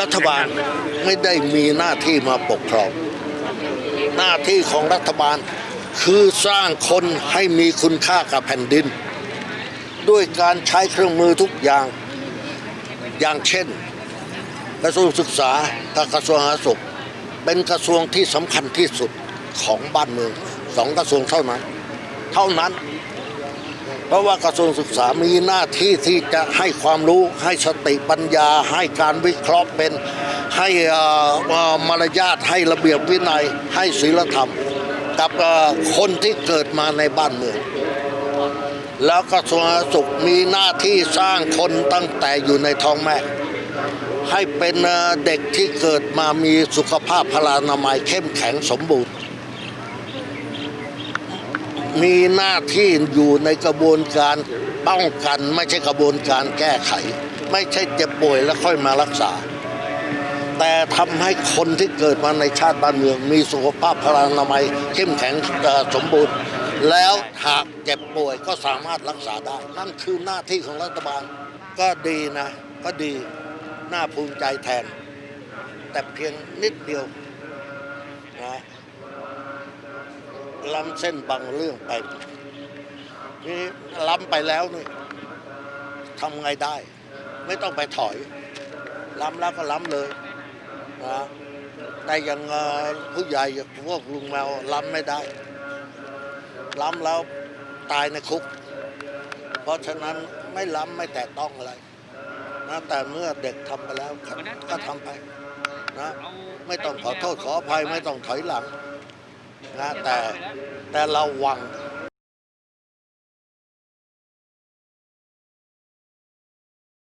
รัฐบาลไม่ได้มีหน้าที่มาปกครอง หน้าที่ของรัฐบาลคือสร้างคนให้มีคุณค่ากับแผ่นดิน ด้วยการใช้เครื่องมือทุกอย่างอย่างเช่น กระทรวงศึกษากับกระทรวงสาธารณสุข เป็นกระทรวงที่สำคัญที่สุดของบ้านเมืองสองกระทรวงเท่านั้น เท่านั้น เพราะว่ากระทรวงศึกษามีหน้าที่ที่จะให้ความรู้ให้สติปัญญา ให้การวิเคราะห์เป็นให้เมารยาทให้ระเบียบวินัย ให้ศีลธรรม กับคนที่เกิดมาในบ้านเมือง แล้วกระทรวงสุขมีหน้าที่สร้างคนตั้งแต่อยู่ในท้องแม่ ให้เป็นเด็กที่เกิดมามีสุขภาพพลานามัยเข้มแข็งสมบูรณ์ มีหน้าที่อยู่ในกระบวนการป้องกันไม่ใช่กระบวนการแก้ไข ไม่ใช่เจ็บป่วยแล้วค่อยมารักษา แต่ทำให้คนที่เกิดมาในชาติบ้านเมือง มีสุขภาพพลานามัยเข้มแข็งสมบูรณ์ แล้วหากเจ็บป่วยก็สามารถรักษาได้ นั่นคือหน้าที่ของรัฐบาลก็ดีนะ ก็ดีน่าภูมิใจแทน แต่เพียงนิดเดียวนะ ล้ำเส้นบางเรื่องไปนี่ล้ำไปแล้วนี่ทำไงได้ ไม่ต้องไปถอย ล้ำแล้วก็ล้ำเลยนะแต่ยังผู้ใหญ่พวกลุงแมวล้ำไม่ได้ ล้ำแล้วตายในคุก เพราะฉะนั้นไม่ล้ำไม่แตะต้องอะไรนะแต่เมื่อเด็กทำไปแล้วก็ทำไปนะไม่ต้องขอโทษขออภัยไม่ต้องถอยหลัง นะแต่แต่เราหวัง